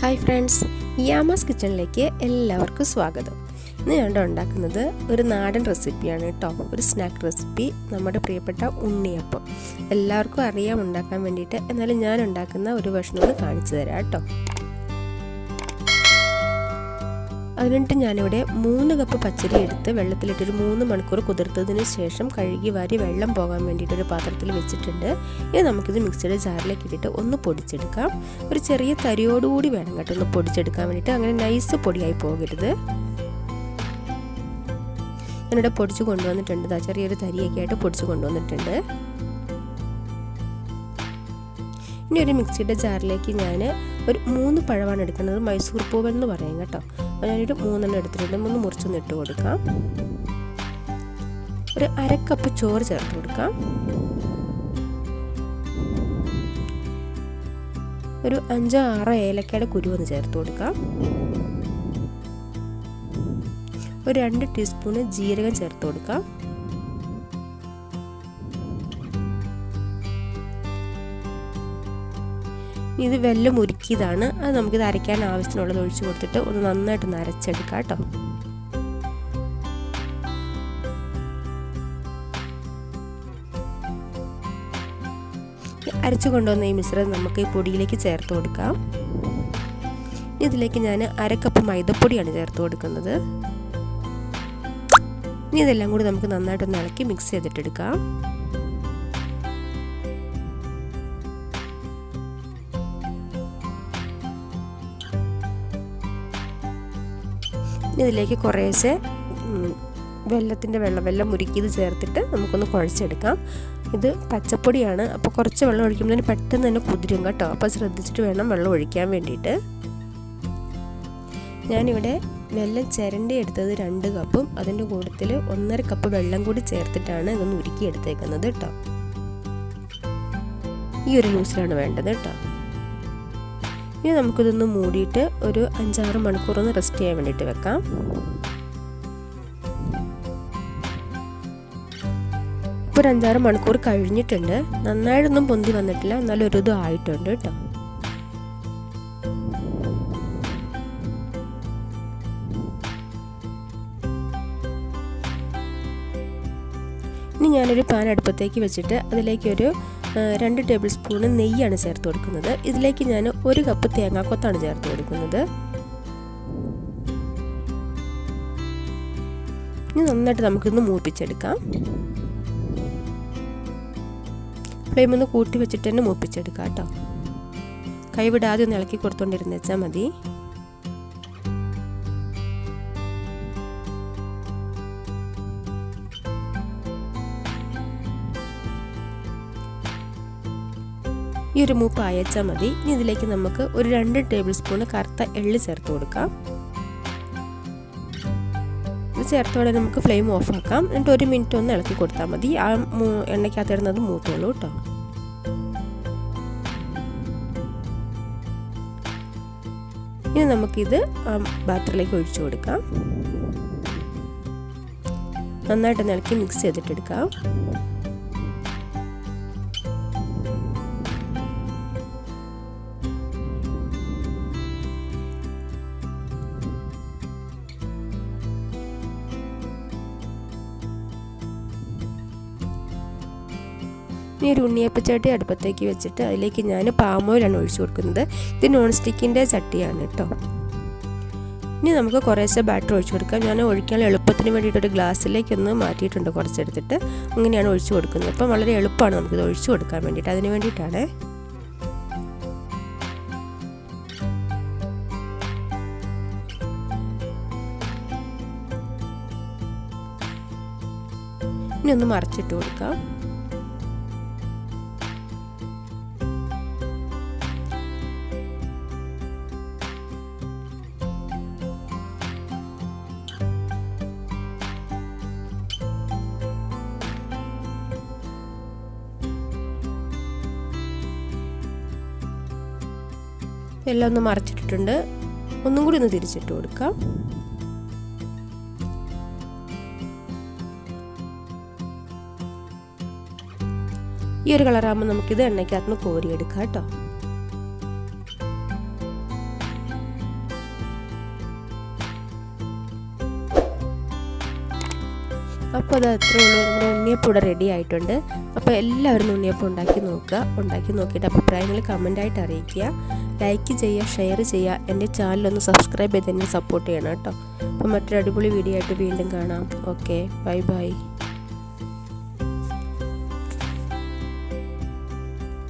Hi friends യാമാസ് കിച്ചണിലേക്ക് എല്ലാവർക്കും സ്വാഗതം. ഇന്ന് ഞാൻ ഉണ്ടാക്കുന്നത് ഒരു നാടൻ റെസിപ്പിയാണ് കേട്ടോ. ഒരു സ്നാക്ക് റെസിപ്പി നമ്മുടെ പ്രിയപ്പെട്ട ഉണ്ണിയപ്പം. എല്ലാവർക്കും അറിയാം ഉണ്ടാക്കാൻ വേണ്ടിയിട്ട്. എന്നാലും ഞാൻ ഉണ്ടാക്കുന്ന ഒരു ഭക്ഷണം ഒന്ന് കാണിച്ചു തരാം കേട്ടോ. അതിനിട്ട് ഞാനിവിടെ മൂന്ന് കപ്പ് പച്ചരി എടുത്ത് വെള്ളത്തിലിട്ടൊരു മൂന്ന് മണിക്കൂർ കുതിർത്തതിന് ശേഷം കഴുകി വാരി വെള്ളം പോകാൻ വേണ്ടിയിട്ട് ഒരു പാത്രത്തിൽ വെച്ചിട്ടുണ്ട്. ഇനി നമുക്കിത് മിക്സിയുടെ ജാറിലേക്ക് ഇട്ടിട്ട് ഒന്ന് പൊടിച്ചെടുക്കാം. ഒരു ചെറിയ തരിയോടുകൂടി വേണം കേട്ടോ ഒന്ന് പൊടിച്ചെടുക്കാൻ വേണ്ടിയിട്ട്. അങ്ങനെ നൈസ് പൊടിയായി പോകരുത്. ഞാനിവിടെ പൊടിച്ച് കൊണ്ടുവന്നിട്ടുണ്ട്. ചെറിയൊരു തരിയൊക്കെ ആയിട്ട് പൊടിച്ച് കൊണ്ടുവന്നിട്ടുണ്ട്. ഇനി ഒരു മിക്സിയുടെ ജാറിലേക്ക് ഞാൻ ഒരു മൂന്ന് പഴമാണ് എടുക്കുന്നത്. മൈസൂർ പൂവൻ എന്ന് പറയും കേട്ടോ. ഞാനൊരു മൂന്നെണ്ണം എടുത്തിട്ടുണ്ട്. മൂന്ന് മുറിച്ചൊന്ന് ഇട്ട് കൊടുക്കാം. ഒരു അരക്കപ്പ് ചോറ് ചേർത്ത് കൊടുക്കാം. ഒരു അഞ്ചോ ആറോ ഏലക്കയുടെ കുരു ഒന്ന് ചേർത്ത് കൊടുക്കാം. ഒരു രണ്ട് ടീസ്പൂണ് ജീരകം ചേർത്ത് കൊടുക്കാം. ഇത് വെല്ലം ഉരുക്കിയതാണ്. അത് നമുക്കിത് അരയ്ക്കാൻ ആവശ്യത്തിനുള്ളത് ഒഴിച്ചു കൊടുത്തിട്ട് ഒന്ന് നന്നായിട്ട് നരച്ചെടുക്കാം കേട്ടോ. അരച്ചു കൊണ്ടുവന്ന ഈ മിശ്രിതം നമുക്ക് ഈ പൊടിയിലേക്ക് ചേർത്ത് കൊടുക്കാം. ഇതിലേക്ക് ഞാൻ അരക്കപ്പ് മൈദപ്പൊടിയാണ് ചേർത്ത് കൊടുക്കുന്നത്. ഇനി ഇതെല്ലാം കൂടി നമുക്ക് നന്നായിട്ടൊന്ന് ഇളക്കി മിക്സ് ചെയ്തിട്ടെടുക്കാം. ഇതിലേക്ക് കുറേശ്ശെ വെള്ളത്തിന്റെ വെള്ളം വെള്ളം മുരുക്കിയത് ചേർത്തിട്ട് നമുക്കൊന്ന് കുഴച്ചെടുക്കാം. ഇത് പച്ചപ്പൊടിയാണ്. അപ്പോൾ കുറച്ച് വെള്ളം ഒഴിക്കുമ്പോൾ പെട്ടെന്ന് തന്നെ കുതിരും കേട്ടോ. അപ്പോൾ ശ്രദ്ധിച്ചിട്ട് വേണം വെള്ളം ഒഴിക്കാൻ വേണ്ടിയിട്ട്. ഞാനിവിടെ വെള്ളം ചിരണ്ടി എടുത്തത് രണ്ട് കപ്പും അതിന്റെ കൂട്ടത്തിൽ ഒന്നര കപ്പ് വെള്ളം കൂടി ചേർത്തിട്ടാണ് ഇതൊന്ന് ഉരുക്കി എടുത്തേക്കുന്നത് കേട്ടോ. ഈ ഒരു ന്യൂസിലാണ് വേണ്ടത് കേട്ടോ. ഇനി നമുക്കിതൊന്ന് മൂടിയിട്ട് ഒരു അഞ്ചാറ് മണിക്കൂർ ഒന്ന് റെസ്റ്റ് ചെയ്യാൻ വേണ്ടിയിട്ട് വെക്കാം. ഇപ്പോൾ ഒരു അഞ്ചാറ് മണിക്കൂർ കഴിഞ്ഞിട്ടുണ്ട്. നന്നായിട്ടൊന്നും പൊന്തി വന്നിട്ടില്ല. എന്നാലും ഒരു ഇതും ആയിട്ടുണ്ട് കേട്ടോ. ഇനി ഞാനൊരു പാൻ അടുപ്പത്തേക്ക് വെച്ചിട്ട് അതിലേക്കൊരു രണ്ട് ടേബിൾ സ്പൂണ് നെയ്യാണ് ചേർത്ത് കൊടുക്കുന്നത്. ഇതിലേക്ക് ഞാൻ ഒരു കപ്പ് തേങ്ങാക്കൊത്താണ് ചേർത്ത് കൊടുക്കുന്നത്. ഇനി നന്നായിട്ട് നമുക്കിന്ന് മൂപ്പിച്ചെടുക്കാം. ഫ്ലെയിം ഒന്ന് കൂട്ടി വെച്ചിട്ട് തന്നെ മൂപ്പിച്ചെടുക്കാം കേട്ടോ. കൈവിടാതെ ഒന്ന് ഇളക്കി കൊടുത്തോണ്ടിരുന്ന് വെച്ചാൽ മതി. ഈ ഒരു മൂപ്പ് അയച്ചാൽ മതി. ഇനി ഇതിലേക്ക് നമുക്ക് ഒരു രണ്ട് ടേബിൾ സ്പൂൺ കറുത്ത എള്ള് ചേർത്ത് കൊടുക്കാം. ഇത് ചേർത്തോടെ നമുക്ക് ഫ്ലെയിം ഓഫ് ആക്കാം. എന്നിട്ട് ഒരു മിനിറ്റ് ഒന്ന് ഇളക്കി കൊടുത്താൽ മതി. ആ എണ്ണയ്ക്കകത്ത് ഇടുന്നത് മൂത്തോളൂ കേട്ടോ ഇനി നമുക്കിത് ബാറ്ററിലേക്ക് ഒഴിച്ചു കൊടുക്കാം. നന്നായിട്ട് ഇളക്കി മിക്സ് ചെയ്തിട്ടെടുക്കാം. ഇനി ഒരു ഉണ്ണിയപ്പച്ചട്ടി അടുപ്പത്തേക്ക് വെച്ചിട്ട് അതിലേക്ക് ഞാൻ പാം ഓയിലാണ് ഒഴിച്ചു കൊടുക്കുന്നത്. ഇത് നോൺ സ്റ്റിക്കിന്റെ ചട്ടിയാണ് കേട്ടോ. ഇനി നമുക്ക് കുറേശ്ശെ ബാറ്റർ ഒഴിച്ചു കൊടുക്കാം. ഞാൻ ഒഴിക്കാൻ എളുപ്പത്തിന് വേണ്ടിയിട്ട് ഒരു ഗ്ലാസ്സിലേക്ക് ഒന്ന് മാറ്റിയിട്ടുണ്ട് കുറച്ചെടുത്തിട്ട്. അങ്ങനെയാണ് ഒഴിച്ചു കൊടുക്കുന്നത്. അപ്പം വളരെ എളുപ്പമാണ് നമുക്കിത് ഒഴിച്ചു കൊടുക്കാൻ വേണ്ടിയിട്ട്. അതിന് വേണ്ടിയിട്ടാണ്. ഇനി ഒന്ന് മറച്ചിട്ട് കൊടുക്കാം. എല്ലാം ഒന്ന് മറച്ചിട്ടിട്ടുണ്ട്. ഒന്നും കൂടി ഒന്ന് തിരിച്ചിട്ട് കൊടുക്കാം. ഈ ഒരു കളറാകുമ്പോൾ നമുക്കിത് എണ്ണയ്ക്കകത്ത് നിന്ന് കോരിയെടുക്കാം കേട്ടോ. അപ്പോൾ അത് അത്രേ ഉള്ളൂ. നമ്മുടെ ഉണ്ണിയപ്പം ഇവിടെ റെഡി ആയിട്ടുണ്ട്. അപ്പോൾ എല്ലാവരും ഉണ്ണിയപ്പം ഉണ്ടാക്കി നോക്കുക. ഉണ്ടാക്കി നോക്കിയിട്ട് അഭിപ്രായങ്ങൾ കമന്റായിട്ട് അറിയിക്കുക. ലൈക്ക് ചെയ്യുക ഷെയർ ചെയ്യുക. എന്റെ ചാനലൊന്ന് സബ്സ്ക്രൈബ് ചെയ്ത് എന്നെ സപ്പോർട്ട് ചെയ്യണം കേട്ടോ. അപ്പോൾ മറ്റൊരു അടിപൊളി വീഡിയോ ആയിട്ട് വീണ്ടും കാണാം. Okay bye bye